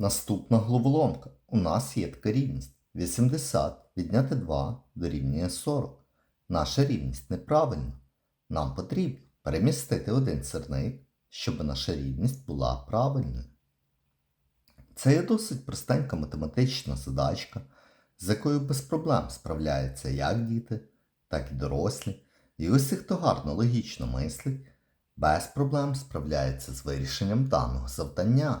Наступна головоломка. У нас є така рівність. 80 відняти 2 дорівнює 40. Наша рівність неправильна. Нам потрібно перемістити один сирник, щоб наша рівність була правильною. Це є досить простенька математична задачка, з якою без проблем справляються як діти, так і дорослі. І усі, хто гарно логічно мислить, без проблем справляється з вирішенням даного завдання.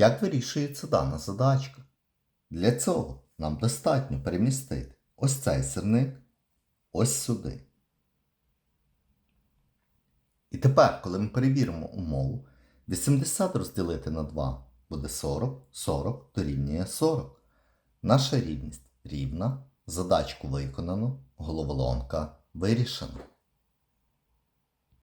Як вирішується дана задачка? Для цього нам достатньо перемістити ось цей сирник ось сюди. І тепер, коли ми перевіримо умову, 80 розділити на 2 буде 40, 40 дорівнює 40. Наша рівність рівна, задачку виконано, головоломка вирішена.